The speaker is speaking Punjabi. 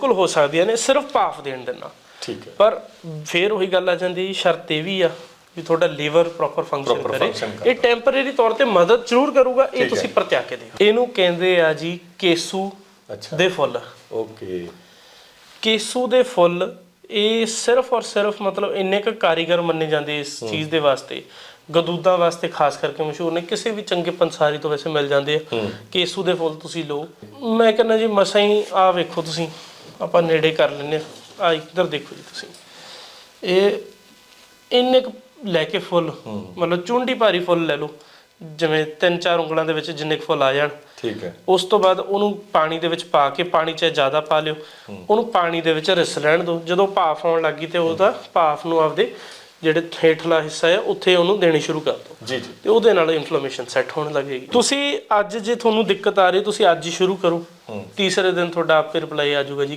ਬਿਲਕੁਲ ਹੋ ਸਕਦੀਆਂ ਨੇ ਸਿਰਫ ਭਾਫ ਦੇਣ ਦੇ ਨਾਲ। ਠੀਕ ਹੈ। ਪਰ ਫੇਰ ਉਹੀ ਗੱਲ ਆ ਜਾਂਦੀ ਸ਼ਰਤ ਇਹ ਵੀ ਆ ਵੀ ਤੁਹਾਡਾ ਲੀਵਰ ਪ੍ਰੋਪਰ ਫੰਕਸ਼ਨ ਕਰੇ। ਇਹ ਟੈਂਪਰੇਰੀ ਤੌਰ ਤੇ ਮਦਦ ਜ਼ਰੂਰ ਕਰੂਗਾ ਇਹ ਤੁਸੀਂ। ਪ੍ਰਤਿਆ ਕੇ ਦੇਖੋ। ਇਹਨੂੰ ਕਹਿੰਦੇ ਆ ਜੀ ਕੇਸੂ ਦੇ ਫੁੱਲ। ਓਕੇ। ਕੇਸੂ ਦੇ ਫੁੱਲ ਇਹ ਸਿਰਫ ਔਰ ਸਿਰਫ ਮਤਲਬ ਇੰਨੇ ਕੁ ਕਾਰੀਗਰ ਮੰਨੇ ਜਾਂਦੇ ਇਸ ਚੀਜ਼ ਦੇ ਵਾਸਤੇ। ਗਦੂਦਾਂ ਵਾਸਤੇ ਖਾਸ ਕਰਕੇ ਮਸ਼ਹੂਰ ਨੇ। ਕਿਸੇ ਵੀ ਚੰਗੇ ਪੰਸਾਰੀ ਤੋਂ ਵੈਸੇ ਮਿਲ ਜਾਂਦੇ ਆ। ਕੇਸੂ ਦੇ ਫੁੱਲ ਤੁਸੀਂ ਲਓ। ਮੈਂ ਕਹਿੰਦਾ ਜੀ ਮਸਾਂ ਹੀ ਆ ਵੇਖੋ ਤੁਸੀਂ। ਆਪਾਂ ਨੇੜੇ ਕਰ ਲੈਨੇ ਆ ਆ ਇੱਧਰ ਦੇਖੋ ਜੀ ਤੁਸੀਂ। ਇਹ ਇੰਨੇ ਕੁ ਲੈ ਕੇ ਫੁੱਲ ਮਤਲਬ ਚੁੰਡੀ ਭਾਰੀ ਫੁੱਲ ਲੈ ਲਓ। ਜਿਵੇਂ ਤਿੰਨ ਚਾਰ ਉਂਗਲਾਂ ਦੇ ਵਿੱਚ ਜਿੰਨੇ ਕੁ ਫੁੱਲ ਆ ਜਾਣ। ਠੀਕ ਹੈ। ਉਸ ਤੋਂ ਬਾਅਦ ਉਹਨੂੰ ਪਾਣੀ ਦੇ ਵਿੱਚ ਪਾ ਕੇ ਪਾਣੀ ਚਾਹੇ ਜ਼ਿਆਦਾ ਪਾ ਲਿਓ ਉਹਨੂੰ ਪਾਣੀ ਦੇ ਵਿੱਚ ਰਿਸ ਲੈਣ ਦਿਓ। ਜਦੋਂ ਭਾਫ ਆਉਣ ਲੱਗੀ ਤੇ ਉਹਦਾ ਭਾਫ ਨੂੰ ਆਪਦੇ ਜਿਹੜੇ ਹੇਠਲਾ ਹਿੱਸਾ ਹੈ ਉੱਥੇ ਉਹਨੂੰ ਦੇਣੀ ਸ਼ੁਰੂ ਕਰ ਦਿਓ। ਜੀ ਜੀ। ਤੇ ਉਹਦੇ ਨਾਲ ਇਨਫਲੇਮੇਸ਼ਨ ਸੈੱਟ ਹੋਣ ਲੱਗੇਗੀ। ਤੁਸੀਂ ਅੱਜ ਜੇ ਤੁਹਾਨੂੰ ਦਿੱਕਤ ਆ ਰਹੀ ਤੁਸੀਂ ਅੱਜ ਹੀ ਸ਼ੁਰੂ ਕਰੋ। ਤੀਸਰੇ ਦਿਨ ਤੁਹਾਡਾ ਆਪੇ ਰਿਪਲਾਈ ਆ ਜਾਊਗਾ ਜੀ।